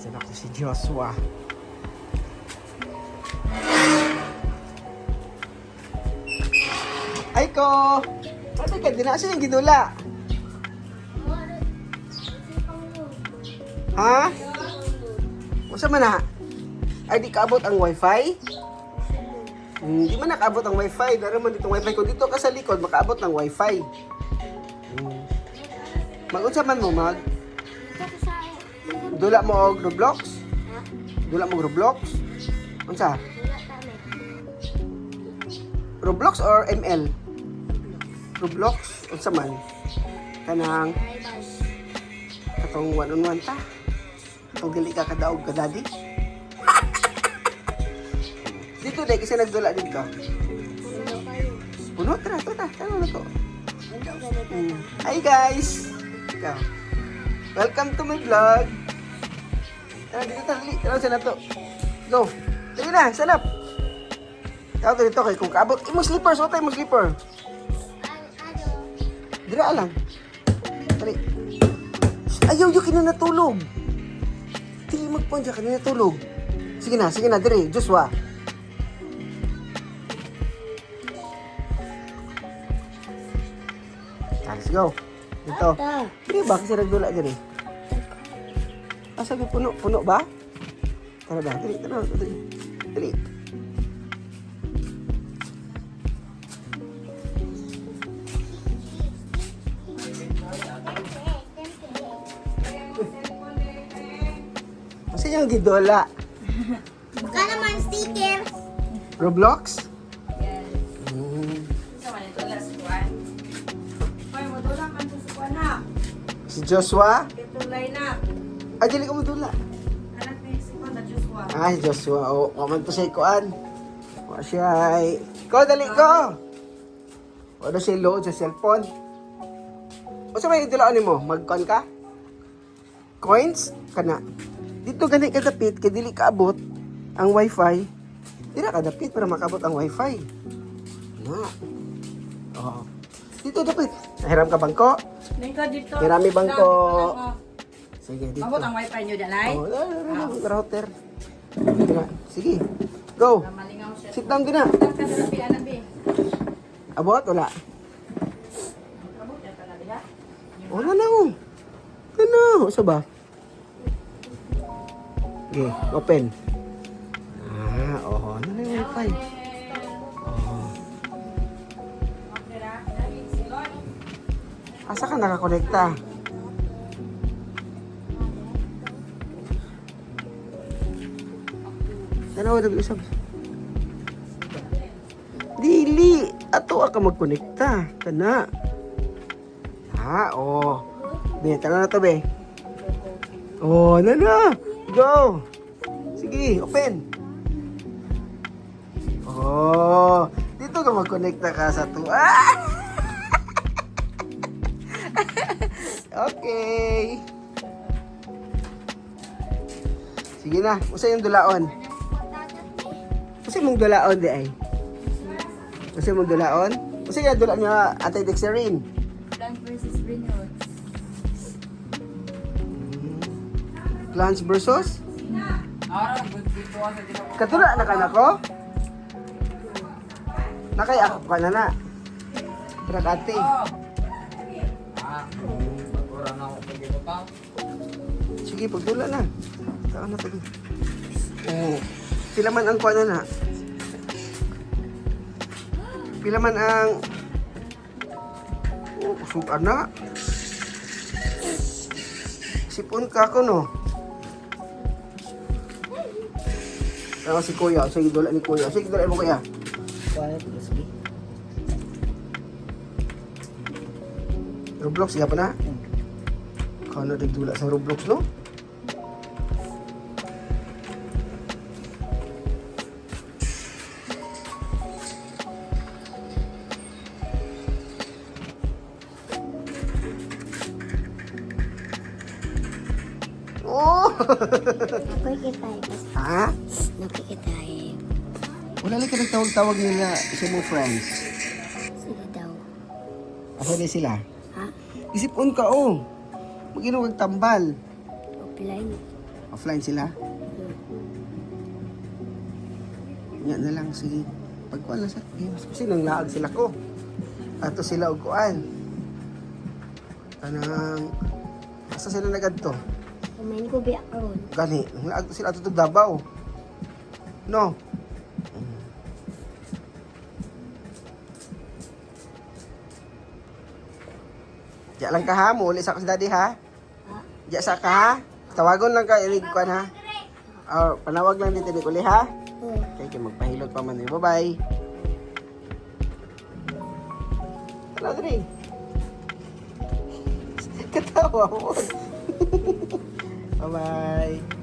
Nasaan ako si Joshua? Ay ko! Ano ka? Di na siya yung ginula. Ha? Masa man na? Ay, di kaabot ang wifi? Hindi man nakaabot ang wifi. Dara man ditong wifi ko. Dito ka sa likod, makaabot ng wifi. Hmm. Mag-unsa man mo, mag? Dula mo og Roblox? Dula mo og Roblox? Unsa? Roblox or ML? Roblox? Unsa man? Kanang katong one on one ta? Kung dili ka kadaog ka daddy? dito dai kasi nagdula dito. Puno tara, tara, tara na to. Mm. Hi guys! Welcome to my vlog. Tara, dito tara, dali. Tara, sana to. Go. Dali na, sanap. Tawag ka dito kay kung kaabot. Imong slippers, what imong slipper? Dira lang. Dali. Ayaw, yung kinina natulog. Dili magpon dyan, kanina tulog. Sige na, sige na, dire. Joshua. Ah, Let's go. Dito. Dili ba? Kasi nagdula diri. Ah, sabi puno. Puno ba? Tara ba? Dali, tara. Dali. Dali. Kasi yung gidola. Baka naman sticker. Roblox? Mm. Si Joshua? Ah, dili ko mo dula. Ay, Joshua. O, oh, man to siya kuan. Wa siya ay... Ko, dali ko! Wala siya load sa cellphone. O sa may idulaan mo? Mag-con ka? Coins? Kana. Dito gani kadapit, kay dili kaabot ang wifi. Dili na kadapit para makabot ang wifi. Na. Oo. Dito dapit. Nahiram ka bangko? Ningko dito. Hirami bangko. Sige, dito. Mabot ang wifi nyo dyan ay? Oh, oh, oh, router. Sige na. Sige. Go. Sit down ka anabi. Abot, wala. Na. Wala na oh. Ano? Usa ba? Okay, open. Ah, oh, ano na yung wifi? Oh. Asa ka nakakonekta? Tanawa na usab. Dili, ato ka magkonekta. Kana. Ha, oh. Be, tara na to, be. Oh, ano na? Go. Sige, open. Oh, dito ka magkonekta ka sa to. Ah! Okay. Sige na, usa yung dulaon. Usa mong dulaon di ay. Usa mong dulaon? Usa yung dula niya Ate Dexterine. Plant versus Greenwood. Plants versus? Katula na ka na ko? Nakay ako ka na na. Tara ka ate. Pagkura na ako pag pa. Sige, pagdula na. Saan na tabi? Oo. Pila man ang kuha na na? Pila man ang... Oh, suka na. Sipon ka ko, no? Ako si Kuya. Sige, dula ni Kuya. Sige, dula mo, Kuya. Roblox, siya pa na? Kano nagdula sa Roblox, no? Oh! Nakikitahin. ha? Nakikitahin. Wala lang ka nagtawag-tawag nila sa mga friends. Sila daw. Asa na sila? Ha? Isipon ka, oh. Mag-inom kang tambal. O pilay mo. Offline sila? Yan na lang, sige. Pagkuhan na sa games. Kasi nang laag sila ko. Ato sila og kuan. Kanang... Asa sila nagadto? Kumain ko biya karon. Gani, sila ato Davao. No? Diya lang ka ha, muli sa daddy ha. Diya sa ka ha. Tawagon lang ka, ilig ko ha. Or panawag lang dito ni Kuli ha. Oh. Okay, kaya magpahilot pa man. Bye-bye. Wala dali. Katawa mo. Bye-bye.